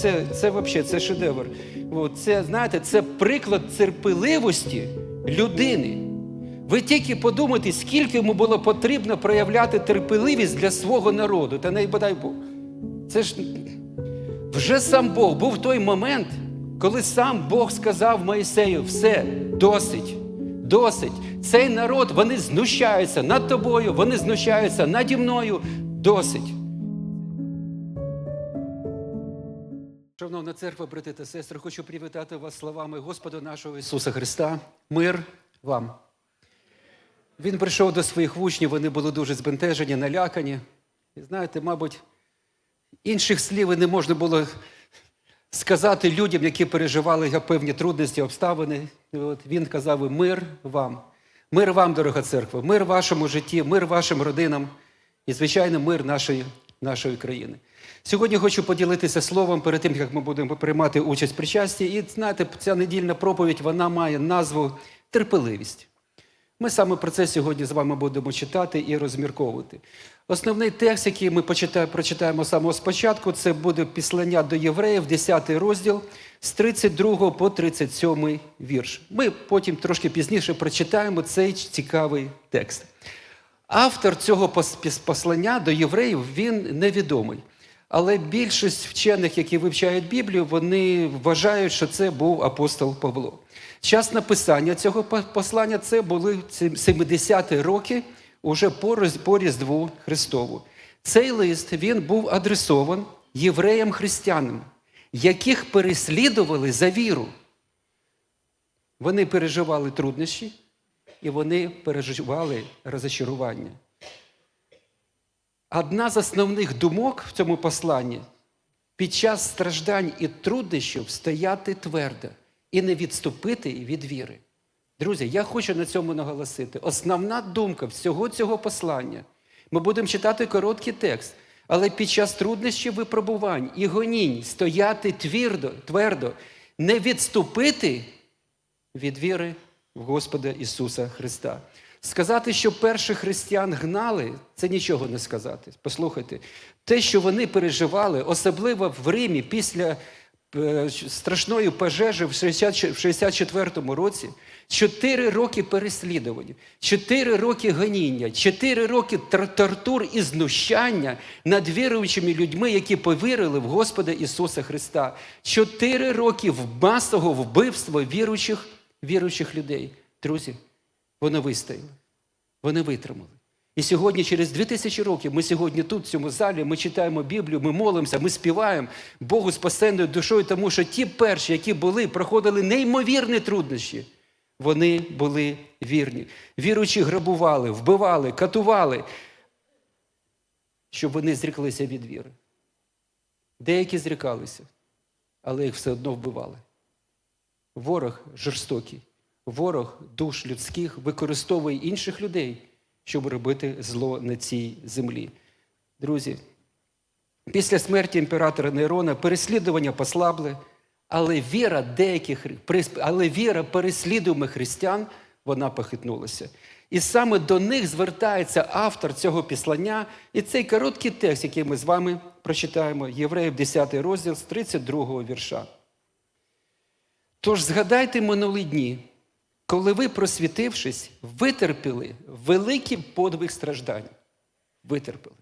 Це, це взагалі це шедевр. Це, знаєте, це приклад терпеливості людини. Ви тільки подумайте, скільки йому було потрібно проявляти терпеливість для свого народу, та не бодай Бог. Це ж вже сам Бог був той момент, коли сам Бог сказав Моїсею: все, досить, досить. Цей народ, вони знущаються над тобою, вони знущаються наді мною, досить. Шановна церква, брати та сестри, хочу привітати вас словами Господа нашого Ісуса Христа. Мир вам. Він прийшов до своїх учнів, вони були дуже збентежені, налякані. І знаєте, мабуть, інших слів не можна було сказати людям, які переживали певні трудності, обставини. І от він казав мир вам. Мир вам, дорога церква, мир вашому житті, мир вашим родинам і, звичайно, мир нашої, нашої країни. Сьогодні хочу поділитися словом перед тим, як ми будемо приймати участь в причасті. І знаєте, ця недільна проповідь вона має назву терпеливість. Ми саме про це сьогодні з вами будемо читати і розмірковувати. Основний текст, який ми прочитаємо самого спочатку, це буде післання до євреїв, 10 розділ з 32 по 37 вірш. Ми потім трошки пізніше прочитаємо цей цікавий текст. Автор цього послання до євреїв він невідомий. Але більшість вчених, які вивчають Біблію, вони вважають, що це був апостол Павло. Час написання цього послання це були 70-ті роки уже по Різдву Христову. Цей лист він був адресован євреям-християнам, яких переслідували за віру. Вони переживали труднощі і вони переживали розочарування. Одна з основних думок в цьому посланні під час страждань і труднощів стояти твердо і не відступити від віри. Друзі, я хочу на цьому наголосити. Основна думка всього цього послання. Ми будемо читати короткий текст, але під час труднощів випробувань і гонінь стояти твердо, твердо, не відступити від віри в Господа Ісуса Христа. Сказати, що перших християн гнали, це нічого не сказати. Послухайте, те, що вони переживали, особливо в Римі після е, страшної пожежі в 64-му році, чотири роки переслідування, чотири роки гоніння, чотири роки тортур і знущання над віруючими людьми, які повірили в Господа Ісуса Христа. Чотири роки масового вбивства віруючих, віруючих людей. Друзі, вони вистояли, вони витримали. І сьогодні, через дві тисячі років, ми сьогодні тут, в цьому залі, ми читаємо Біблію, ми молимося, ми співаємо Богу спасенною душою, тому що ті перші, які були, проходили неймовірні труднощі, вони були вірні. Віруючі грабували, вбивали, катували, щоб вони зріклися від віри. Деякі зрікалися, але їх все одно вбивали. Ворог жорстокий. Ворог душ людських використовує інших людей, щоб робити зло на цій землі. Друзі, після смерті імператора Нейрона переслідування послабли, але віра деяких але віра переслідуємих християн вона похитнулася. І саме до них звертається автор цього післання і цей короткий текст, який ми з вами прочитаємо, Євреїв 10 розділ з 32 вірша. Тож згадайте минулі дні, коли ви, просвітившись, витерпіли великий подвиг страждань. Витерпіли.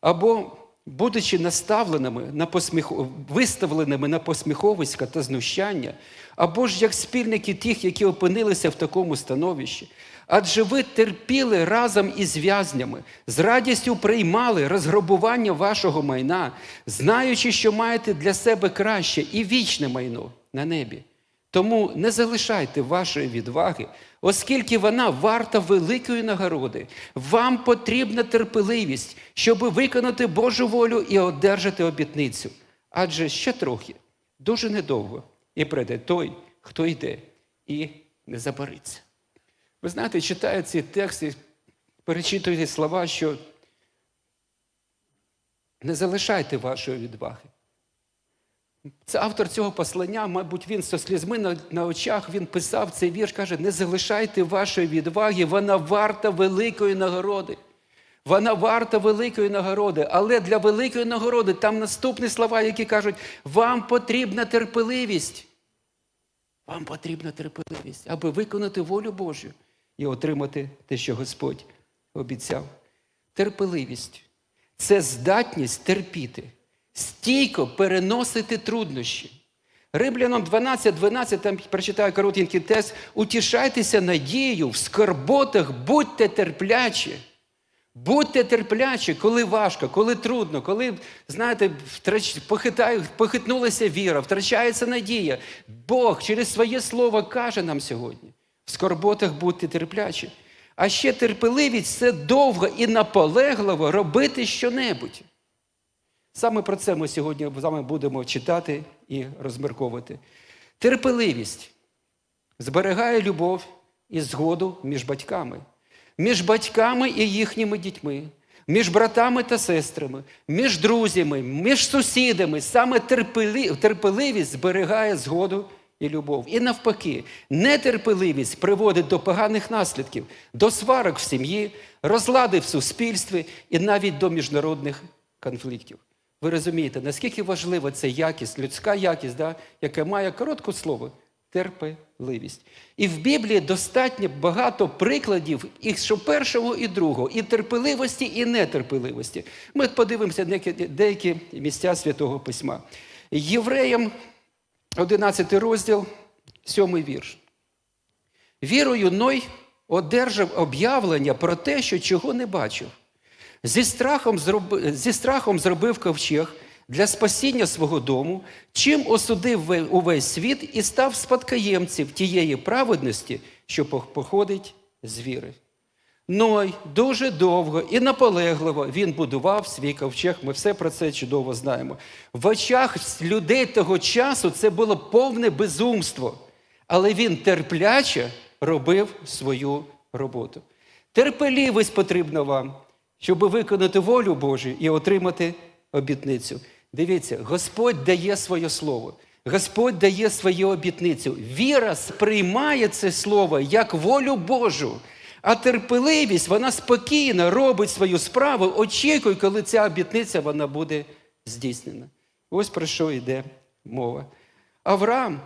Або, будучи наставленими на посміх... виставленими на посміховиська та знущання, або ж як спільники тих, які опинилися в такому становищі. Адже ви терпіли разом із в'язнями, з радістю приймали розграбування вашого майна, знаючи, що маєте для себе краще і вічне майно на небі. Тому не залишайте вашої відваги, оскільки вона варта великої нагороди. Вам потрібна терпеливість, щоб виконати Божу волю і одержати обітницю. Адже ще трохи, дуже недовго, і прийде той, хто йде, і не забариться. Ви знаєте, читаю ці тексти, перечитуєте слова, що не залишайте вашої відваги. Це автор цього послання, мабуть, він зі слізьми на, на очах він писав цей вірш, каже: не залишайте вашої відваги, вона варта великої нагороди. Вона варта великої нагороди. Але для великої нагороди там наступні слова, які кажуть: вам потрібна терпеливість. Вам потрібна терпеливість, аби виконати волю Божу і отримати те, що Господь обіцяв. Терпеливість це здатність терпіти, стійко переносити труднощі. Римлянам 12, 12, там прочитаю коротенький тест. Утішайтеся надією, в скорботах будьте терплячі. Будьте терплячі, коли важко, коли трудно, коли, знаєте, втрач... похитає, похитнулася віра, втрачається надія. Бог через своє слово каже нам сьогодні: в скорботах будьте терплячі. А ще терпеливість це довго і наполегливо робити щонебудь. Саме про це ми сьогодні з вами будемо читати і розмірковувати. Терпеливість зберігає любов і згоду між батьками, між батьками і їхніми дітьми, між братами та сестрами, між друзями, між сусідами. Саме терпеливість зберігає згоду і любов. І навпаки, нетерпеливість приводить до поганих наслідків, до сварок в сім'ї, розлади в суспільстві і навіть до міжнародних конфліктів. Ви розумієте, наскільки важлива ця якість, людська якість, да, яка має коротке слово терпеливість. І в Біблії достатньо багато прикладів, і що першого і другого, і терпеливості, і нетерпеливості. Ми подивимося деякі, місця Святого Письма. Євреям 11 розділ, 7 вірш. Вірою Ной одержав об'явлення про те, що чого не бачив. Зі страхом, зроби, зі страхом зробив ковчег для спасіння свого дому, чим осудив увесь світ і став спадкоємців тієї праведності, що походить з віри. Ной дуже довго і наполегливо він будував свій ковчег. Ми все про це чудово знаємо. В очах людей того часу це було повне безумство, але він терпляче робив свою роботу. Терпеливість потрібна вам, щоб виконати волю Божу і отримати обітницю. Дивіться, Господь дає своє слово. Господь дає свою обітницю. Віра сприймає це слово як волю Божу. А терпеливість, вона спокійно робить свою справу, очікує, коли ця обітниця вона буде здійснена. Ось про що йде мова. Авраам,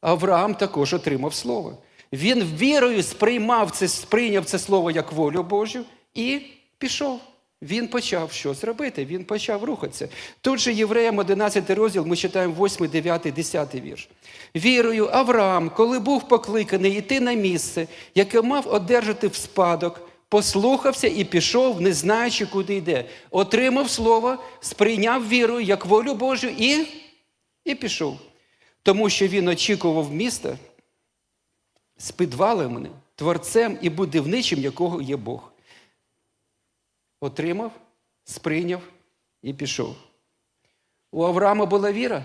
Авраам також отримав слово. Він вірою сприймав це, сприйняв це слово як волю Божу і пішов. Він почав щось робити, він почав рухатися. Тут же Євреям 11 розділ, ми читаємо 8, 9, 10 вірш. Вірою, Авраам, коли був покликаний йти на місце, яке мав одержати в спадок, послухався і пішов, не знаючи, куди йде. Отримав слово, сприйняв віру як волю Божу і, і пішов. Тому що він очікував міста з підвалами, творцем і будівничим, якого є Бог. Отримав, сприйняв і пішов. У Авраама була віра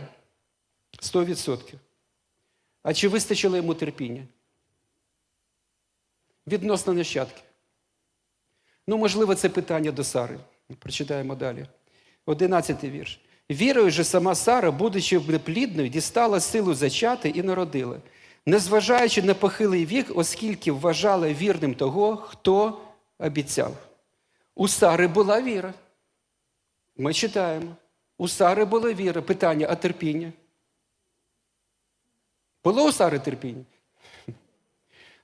100%. А чи вистачило йому терпіння? Відносно нащадки. Ну, можливо, це питання до Сари. Прочитаємо далі. Одинадцятий вірш. Вірою же сама Сара, будучи неплідною, дістала силу зачати і народила, незважаючи на похилий вік, оскільки вважала вірним того, хто обіцяв. У Сари була віра. Ми читаємо. У Сари була віра. Питання, а терпіння? Було у Сари терпіння?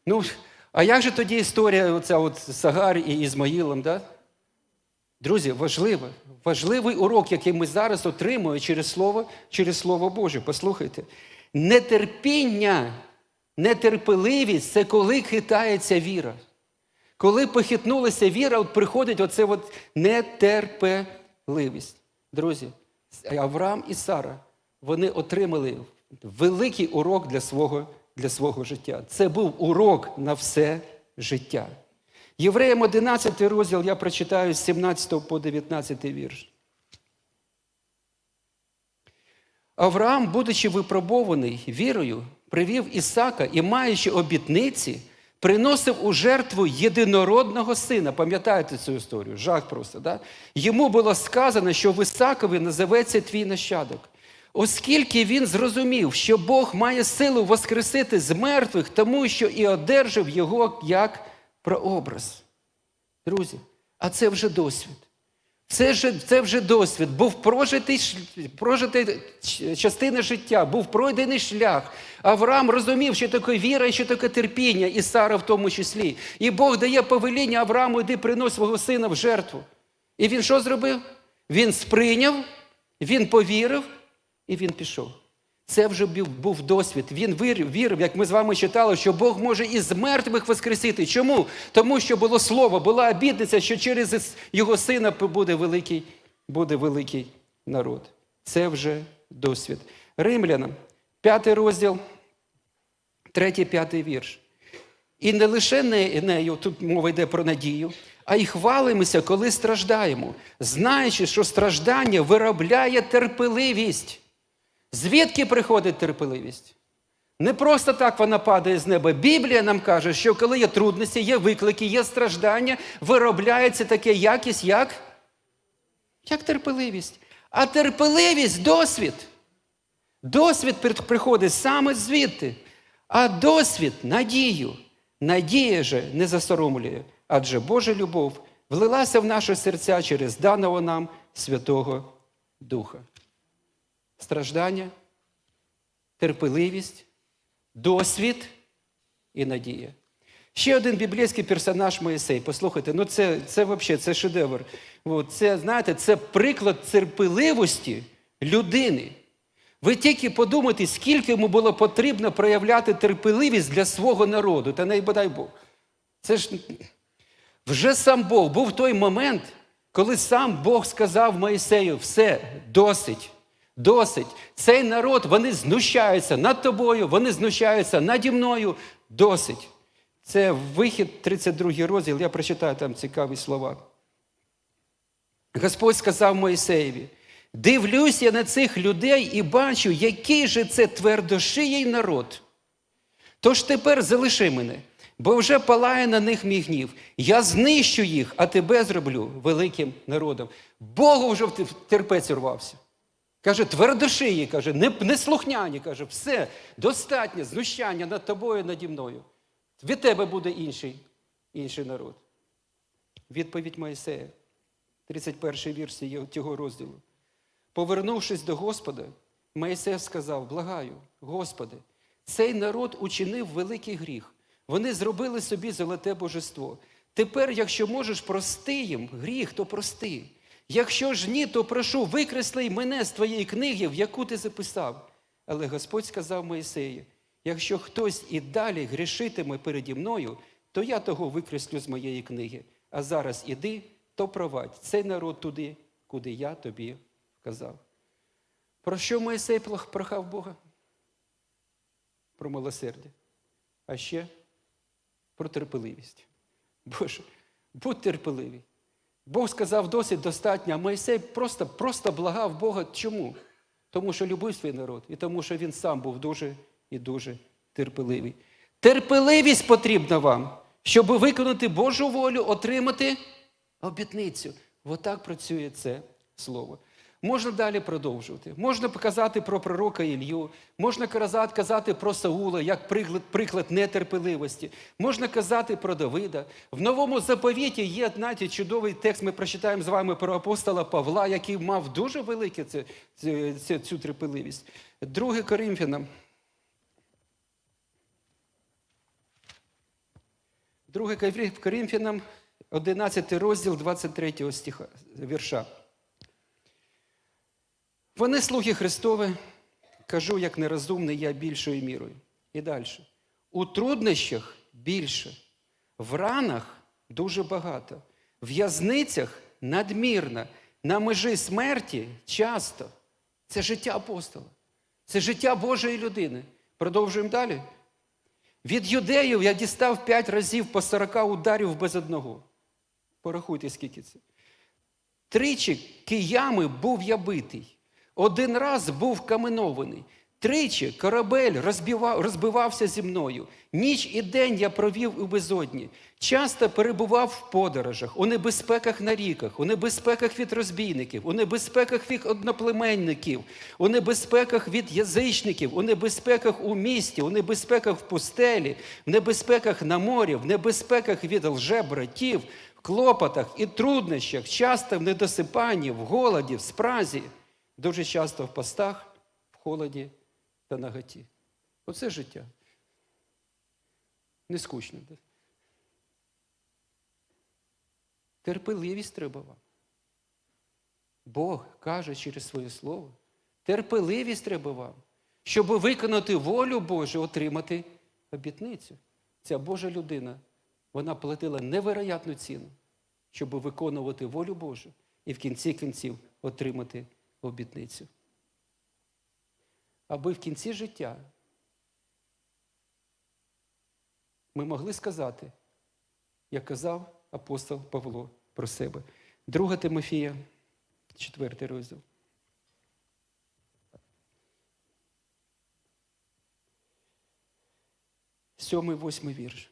Ну, а як же тоді історія оця от з Сагарі і Ізмаїлом, да? Друзі, важливо, важливий урок, який ми зараз отримуємо через Слово, через Слово Боже. Послухайте. Нетерпіння, нетерпеливість це коли хитається віра. Коли похитнулася віра, от приходить оце от нетерпеливість. Друзі, Авраам і Сара, вони отримали великий урок для свого, для свого життя. Це був урок на все життя. Євреям 11 розділ я прочитаю з 17 по 19 вірш. Авраам, будучи випробований вірою, привів Ісака і, маючи обітниці, приносив у жертву єдинородного сина. Пам'ятаєте цю історію? Жах просто. Да? Йому було сказано, що в Ісакові називеться твій нащадок. Оскільки він зрозумів, що Бог має силу воскресити з мертвих, тому що і одержав його як прообраз. Друзі, А це вже досвід. Це вже, це вже досвід. Був прожитий, прожитий частина життя, був пройдений шлях. Авраам розумів, що таке віра і що таке терпіння, і Сара в тому числі. І Бог дає повеління Аврааму, йди принось свого сина в жертву. І він що зробив? Він сприйняв, він повірив і він пішов. Це вже був, досвід. Він вірив, як ми з вами читали, що Бог може із мертвих воскресити. Чому? Тому що було слово, була обітниця, що через його сина буде великий, буде великий народ. Це вже досвід. Римлянам, п'ятий розділ, третій, п'ятий вірш. І не лише нею, тут мова йде про надію, а й хвалимося, коли страждаємо, знаючи, що страждання виробляє терпеливість. Звідки приходить терпеливість? Не просто так вона падає з неба. Біблія нам каже, що коли є трудності, є виклики, є страждання, виробляється таке якість, як? Як терпеливість. А терпеливість досвід. Досвід приходить саме звідти, а досвід надію. Надія же не засоромлює, адже Божа любов влилася в наші серця через даного нам Святого Духа. Страждання, терпеливість, досвід і надія. Ще один біблійський персонаж Моїсей. Послухайте, ну це, це взагалі це шедевр. Це, знаєте, це приклад терпеливості людини. Ви тільки подумайте, скільки йому було потрібно проявляти терпеливість для свого народу, та не бодай Бог. Це ж вже сам Бог був той момент, коли сам Бог сказав Моїсею: все, досить, досить. Цей народ, вони знущаються над тобою, вони знущаються наді мною. Досить. Це вихід, 32 розділ, я прочитаю там цікаві слова. Господь сказав Моїсеєві: дивлюсь я на цих людей і бачу, який же це твердошиїй народ. Тож тепер залиши мене, бо вже палає на них мій гнів. Я знищу їх, а тебе зроблю великим народом. Богу вже терпець урвався. Каже, твердошиї, каже, не, неслухняні, каже, все, достатньо знущання над тобою, наді мною. Від тебе буде інший, інший народ. Відповідь Моїсея, 31 вірш цього розділу. Повернувшись до Господа, Моїсей сказав: Благаю, Господи, цей народ учинив великий гріх. Вони зробили собі золоте божество. Тепер, якщо можеш прости їм гріх, то прости. Якщо ж ні, то прошу, викресли мене з твоєї книги, в яку ти записав. Але Господь сказав Моїсею: якщо хтось і далі грішитиме переді мною, то я того викреслю з моєї книги. А зараз іди, то провадь цей народ туди, куди я тобі вказав. Про що Моїсей прохав Бога? Про милосердя. А ще про терпеливість. Боже, будь терпеливий. Бог сказав досить достатньо, а Моїсей просто, просто благав Бога. Чому? Тому що любив свій народ і тому, що він сам був дуже і дуже терпеливий. Терпеливість потрібна вам, щоб виконати Божу волю, отримати обітницю. Отак працює це слово. Можна далі продовжувати. Можна показати про пророка Ілью, можна казати, про Саула як приклад нетерпеливості, можна казати про Давида. В новому заповіті є знаєте, чудовий текст. Ми прочитаємо з вами про апостола Павла, який мав дуже велику цю, цю, цю терпеливість. Друге Коринфянам. Друге Коринфянам, 11 розділ 23 стиха, вірша. Вони слуги Христові, кажу, як нерозумний я більшою мірою. І далі. У труднощах більше, в ранах дуже багато, в в'язницях надмірно, на межі смерті часто. Це життя апостола, це життя Божої людини. Продовжуємо далі. Від юдеїв я дістав п'ять разів по 40 ударів без одного. Порахуйте, скільки це. Тричі киями був я битий. Один раз був каменований, Тричі корабель розбивав, розбивався зі мною. Ніч і день я провів у безодні. Часто перебував в подорожах, у небезпеках на ріках, у небезпеках від розбійників, у небезпеках від одноплеменників, у небезпеках від язичників, у небезпеках у місті, у небезпеках в пустелі, в небезпеках на морі, в небезпеках від лжебратів, в клопотах і труднощах, часто в недосипанні, в голоді, в спразі, дуже часто в постах, в холоді та наготі. Оце життя. Не скучно. Терпеливість треба вам. Бог каже через своє слово. Терпеливість треба вам, щоб виконати волю Божу, отримати обітницю. Ця Божа людина, вона платила невероятну ціну, щоб виконувати волю Божу і в кінці кінців отримати обітницю. Аби в кінці життя ми могли сказати, як казав апостол Павло про себе. 2 Тимофія, 4 розділ. Сьомий, восьмий вірш.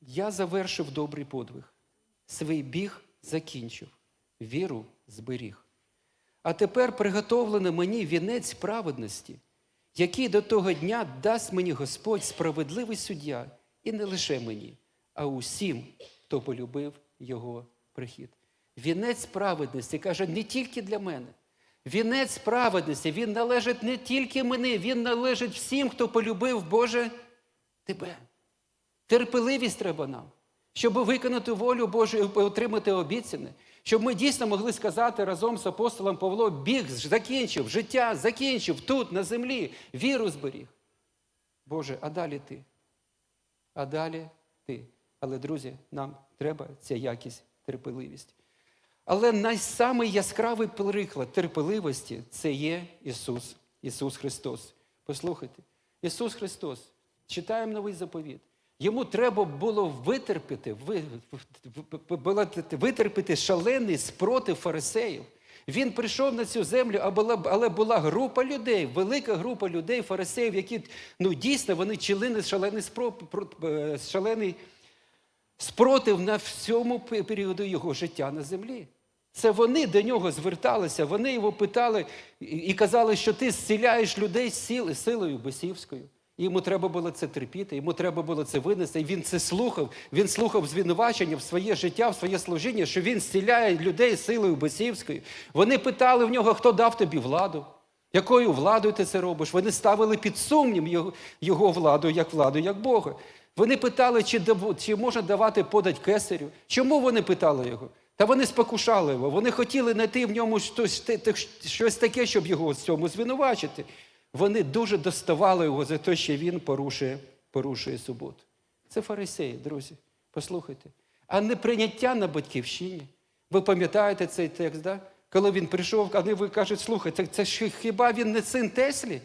Я завершив добрий подвиг, свій біг закінчив, віру зберіг. А тепер приготовлено мені вінець праведності, який до того дня дасть мені Господь справедливий суддя, і не лише мені, а усім, хто полюбив його прихід. Вінець праведності каже, не тільки для мене. Вінець праведності, він належить не тільки мені, він належить всім, хто полюбив Боже тебе. Терпеливість треба нам, щоб виконати волю Божу і отримати обіцяне, щоб ми дійсно могли сказати разом з апостолом Павло, біг закінчив, життя закінчив тут, на землі, віру зберіг. Боже, а далі ти? А далі ти. Але, друзі, нам треба ця якість, терпеливість. Але найсамий яскравий приклад терпеливості це є Ісус, Ісус Христос. Послухайте, Ісус Христос, читаємо новий заповіт. Йому треба було витерпіти, витерпіти шалений спротив фарисеїв. Він прийшов на цю землю, але була група людей, велика група людей, фарисеїв, які ну, дійсно вони чинили шалений, е, шалений спротив на всьому періоду його життя на землі. Це вони до нього зверталися, вони його питали і- казали, що ти зціляєш людей силою бесівською. Йому треба було це терпіти, йому треба було це винести. І він це слухав. Він слухав звинувачення в своє життя, в своє служіння, що він зціляє людей силою бесівською. Вони питали в нього, хто дав тобі владу, якою владою ти це робиш. Вони ставили під сумнів його, його владу, як владу, як Бога. Вони питали, чи, чи можна давати подать кесарю. Чому вони питали його? Та вони спокушали його. Вони хотіли знайти в ньому щось, щось таке, щоб його в цьому звинувачити. Вони дуже доставали його за те, що він порушує, порушує суботу. Це фарисеї, друзі. Послухайте. А не прийняття на батьківщині. Ви пам'ятаєте цей текст, да? коли він прийшов, ви кажуть, слухайте, це ж хіба він не син Теслі?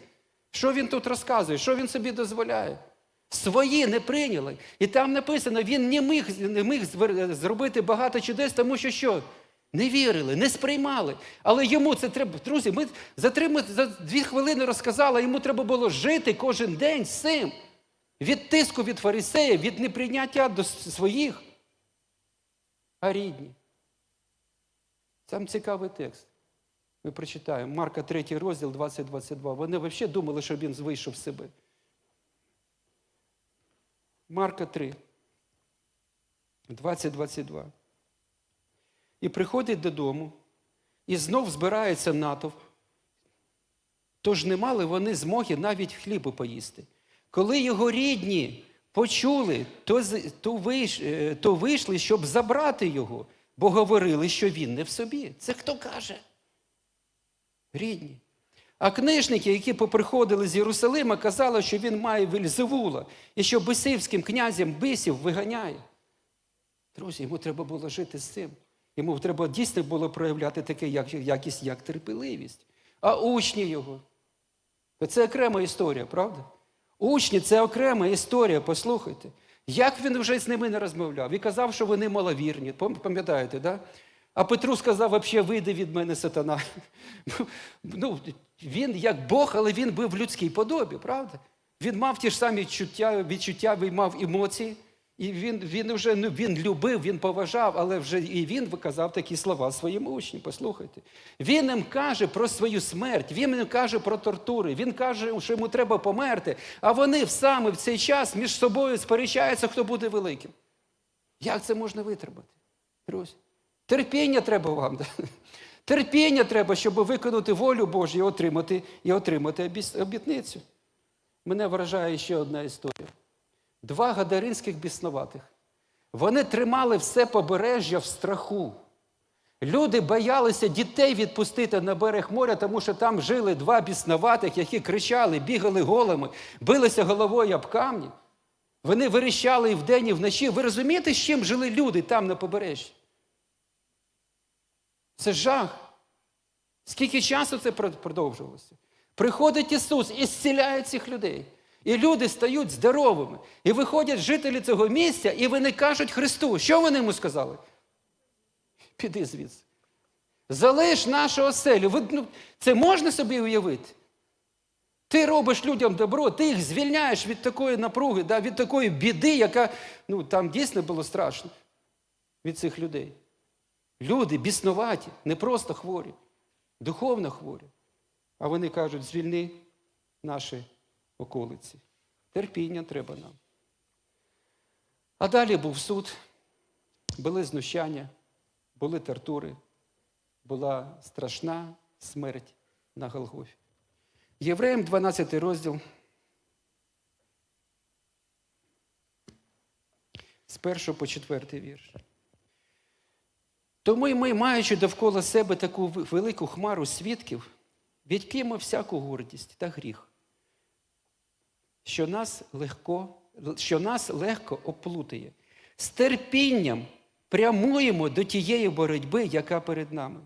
Що він тут розказує? Що він собі дозволяє? Свої не прийняли. І там написано, він не міг, не міг зробити багато чудес, тому що що? Не вірили, не сприймали. Але йому це треба. Друзі, ми за, три, за дві хвилини розказали, йому треба було жити кожен день з цим. Від тиску від фарисеїв, від неприйняття до своїх. А рідні. Там цікавий текст. Ми прочитаємо. Марка 3 розділ 20-22. Вони взагалі думали, що він вийшов з себе. Марка 3. 20-22. І приходить додому, і знов збирається натовп. Тож не мали вони змоги навіть хлібу поїсти. Коли його рідні почули, то, то, вийш, е, то вийшли, щоб забрати його, бо говорили, що він не в собі. Це хто каже? Рідні. А книжники, які поприходили з Єрусалима, казали, що він має Вельзевула і що бисівським князем бисів виганяє. Друзі, йому треба було жити з цим. Йому треба дійсно було проявляти таке як, якість, як терпеливість. А учні його. Це окрема історія, правда? Учні це окрема історія, послухайте. Як він вже з ними не розмовляв і казав, що вони маловірні. Пам'ятаєте, да? А Петру сказав, взагалі, вийди від мене сатана. Ну, він як Бог, але він був в людській подобі, правда? Він мав ті ж самі відчуття, відчуття він мав емоції. І він він вже ну, він любив, він поважав, але вже і він виказав такі слова своїм учням. Послухайте. Він їм каже про свою смерть, він їм каже про тортури, він каже, що йому треба померти. А вони саме в цей час між собою сперечаються, хто буде великим. Як це можна витримати? Друзі? Терпіння треба вам. Терпіння треба, щоб виконати волю Божу і отримати, і отримати обітницю. Мене вражає ще одна історія. Два гадаринських біснуватих. Вони тримали все побережжя в страху. Люди боялися дітей відпустити на берег моря, тому що там жили два біснуватих, які кричали, бігали голими, билися головою об камні. Вони вирішали і вдень, і вночі. Ви розумієте, з чим жили люди там на побережжі? Це жах. Скільки часу це продовжувалося? Приходить Ісус і зціляє цих людей. І люди стають здоровими. І виходять жителі цього місця, і вони кажуть Христу, що вони йому сказали? Піди звідси. Залиш нашу оселю. Ви, ну, Це можна собі уявити? Ти робиш людям добро, ти їх звільняєш від такої напруги, да, від такої біди, яка ну, там дійсно було страшно від цих людей. Люди біснуваті, не просто хворі, духовно хворі. А вони кажуть, звільни наші околиці. Терпіння треба нам. А далі був суд, були знущання, були тортури, була страшна смерть на Голгофі. Євреям 12 розділ. З першого по четвертий вірш. Тому й ми, маючи довкола себе таку велику хмару свідків, відкинемо всяку гордість та гріх, що нас легко, що нас легко оплутає. З терпінням прямуємо до тієї боротьби, яка перед нами,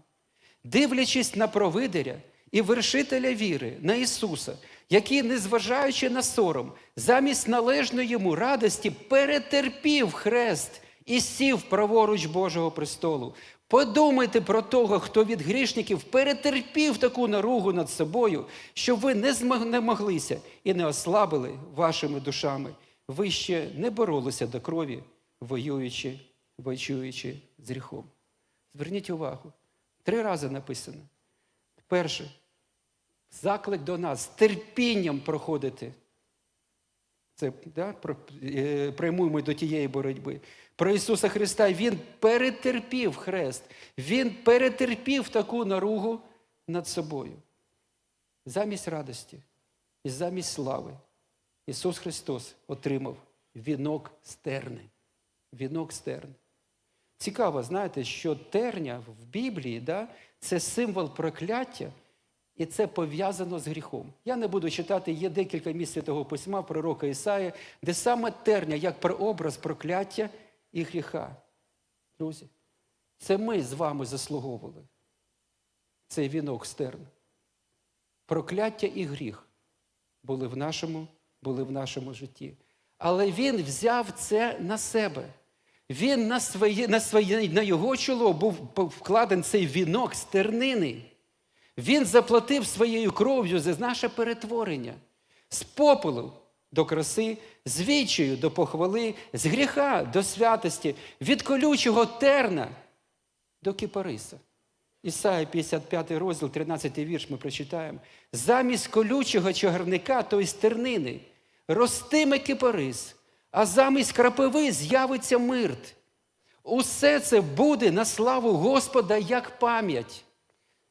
дивлячись на провидиря і вершителя віри, на Ісуса, який, незважаючи на сором, замість належної йому радості, перетерпів хрест і сів праворуч Божого престолу. Подумайте про того, хто від грішників перетерпів таку наругу над собою, щоб ви не не моглися і не ослабили вашими душами. Ви ще не боролися до крові, воюючи, воюючи з гріхом. Зверніть увагу, три рази написано. Перше, заклик до нас терпінням проходити. Це да, е, приймуємо до тієї боротьби. Про Ісуса Христа Він перетерпів хрест, Він перетерпів таку наругу над собою. Замість радості і замість слави Ісус Христос отримав вінок стерни. Вінок стерн. Цікаво, знаєте, що терня в Біблії да, це символ прокляття. І це пов'язано з гріхом. Я не буду читати, є декілька місць Святого Письма, пророка Ісаї, де саме терня як прообраз прокляття і гріха. Друзі, це ми з вами заслуговували цей вінок стерн. Прокляття і гріх були в нашому, були в нашому житті. Але він взяв це на себе. Він на своє, на, своє, на його чоло був вкладений цей вінок стернини. Він заплатив своєю кров'ю за наше перетворення з попелу до краси, з вічею до похвали, з гріха до святості, від колючого терна до кипариса. Ісая 55 розділ, 13 вірш ми прочитаємо. Замість колючого чагарника, тобто стернини, ростиме кипарис, а замість крапиви з'явиться мирт. Усе це буде на славу Господа як пам'ять.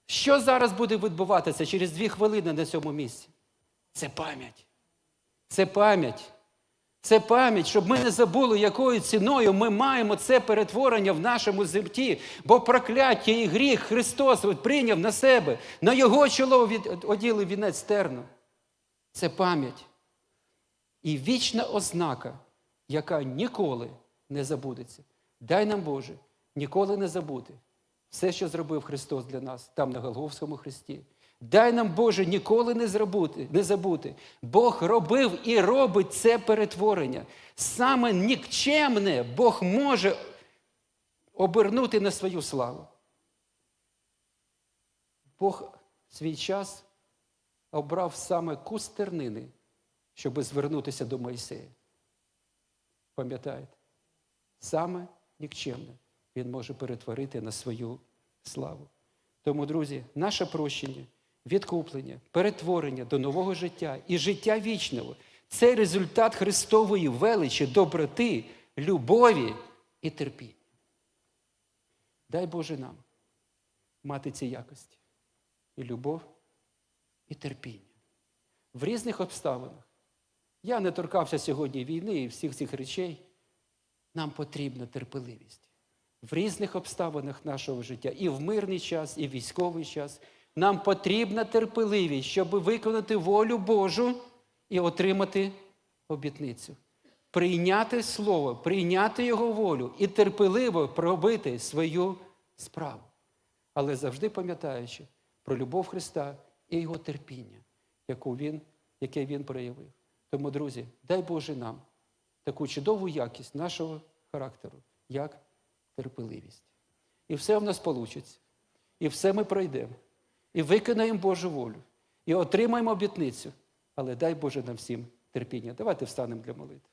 Що зараз буде відбуватися через дві хвилини на цьому місці? Це пам'ять. Це пам'ять. Це пам'ять, щоб ми не забули, якою ціною ми маємо це перетворення в нашому житті. Бо прокляття і гріх Христос прийняв на себе, на Його чоло оділив вінець терну. Це пам'ять. І вічна ознака, яка ніколи не забудеться. Дай нам Боже, ніколи не забути все, що зробив Христос для нас там на Голговському Христі. Дай нам, Боже, ніколи не забути, не забути. Бог робив і робить це перетворення. Саме нікчемне Бог може обернути на свою славу. Бог свій час обрав саме куст тернини, щоб звернутися до Мойсея. Пам'ятаєте? Саме нікчемне він може перетворити на свою славу. Тому, друзі, наше прощення, відкуплення, перетворення до нового життя і життя вічного це результат Христової величі, доброти, любові і терпіння. Дай Боже нам мати ці якості і любов, і терпіння в різних обставинах. Я не торкався сьогодні війни і всіх цих речей. Нам потрібна терпеливість в різних обставинах нашого життя, і в мирний час, і в військовий час. Нам потрібна терпеливість, щоб виконати волю Божу і отримати обітницю. Прийняти Слово, прийняти Його волю і терпеливо пробити свою справу. Але завжди пам'ятаючи про любов Христа і Його терпіння, яку він, яке Він проявив. Тому, друзі, дай Боже нам таку чудову якість нашого характеру, як терпеливість. І все в нас вийде. І все ми пройдемо. І виконаємо Божу волю. І отримаємо обітницю. Але дай Боже нам всім терпіння. Давайте встанемо для молитви.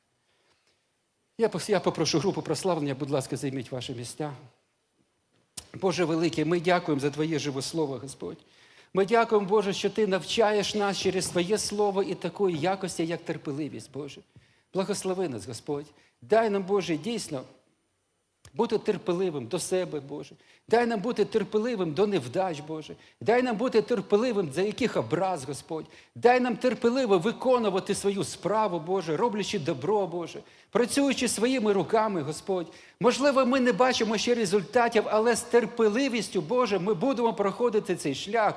Я, попрошу групу прославлення, будь ласка, займіть ваші місця. Боже великий, ми дякуємо за Твоє живе слово, Господь. Ми дякуємо, Боже, що Ти навчаєш нас через Твоє Слово і такої якості, як терпеливість, Боже. Благослови нас, Господь. Дай нам, Боже, дійсно бути терпеливим до себе, Боже. Дай нам бути терпеливим до невдач, Боже. Дай нам бути терпеливим за яких образ, Господь. Дай нам терпеливо виконувати свою справу, Боже, роблячи добро, Боже, працюючи своїми руками, Господь. Можливо, ми не бачимо ще результатів, але з терпеливістю, Боже, ми будемо проходити цей шлях,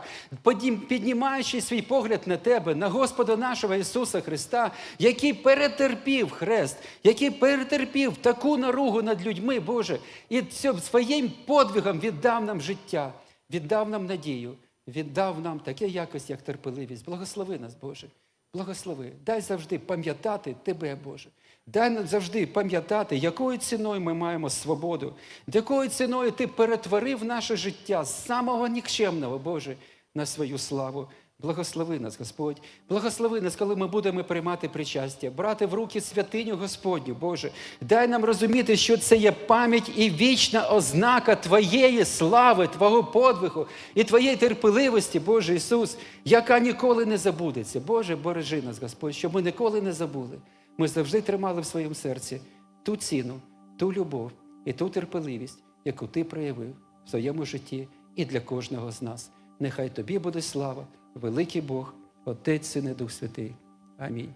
піднімаючи свій погляд на Тебе, на Господа нашого Ісуса Христа, який перетерпів хрест, який перетерпів таку наругу над людьми, Боже, і цьому своїм подвигом віддав нам життя, віддав нам надію, віддав нам таке якось, як терпеливість. Благослови нас, Боже. Благослови. Дай завжди пам'ятати Тебе, Боже. Дай нам завжди пам'ятати, якою ціною ми маємо свободу, якою ціною Ти перетворив наше життя з самого нікчемного, Боже, на свою славу. Благослови нас, Господь. Благослови нас, коли ми будемо приймати причастя, брати в руки святиню Господню, Боже. Дай нам розуміти, що це є пам'ять і вічна ознака Твоєї слави, Твого подвигу і Твоєї терпеливості, Боже Ісус, яка ніколи не забудеться. Боже, бережи нас, Господь, щоб ми ніколи не забули. Ми завжди тримали в своєму серці ту ціну, ту любов і ту терпеливість, яку Ти проявив в своєму житті і для кожного з нас. Нехай тобі буде слава, великий Бог, Отець, Син і Дух Святий. Амінь.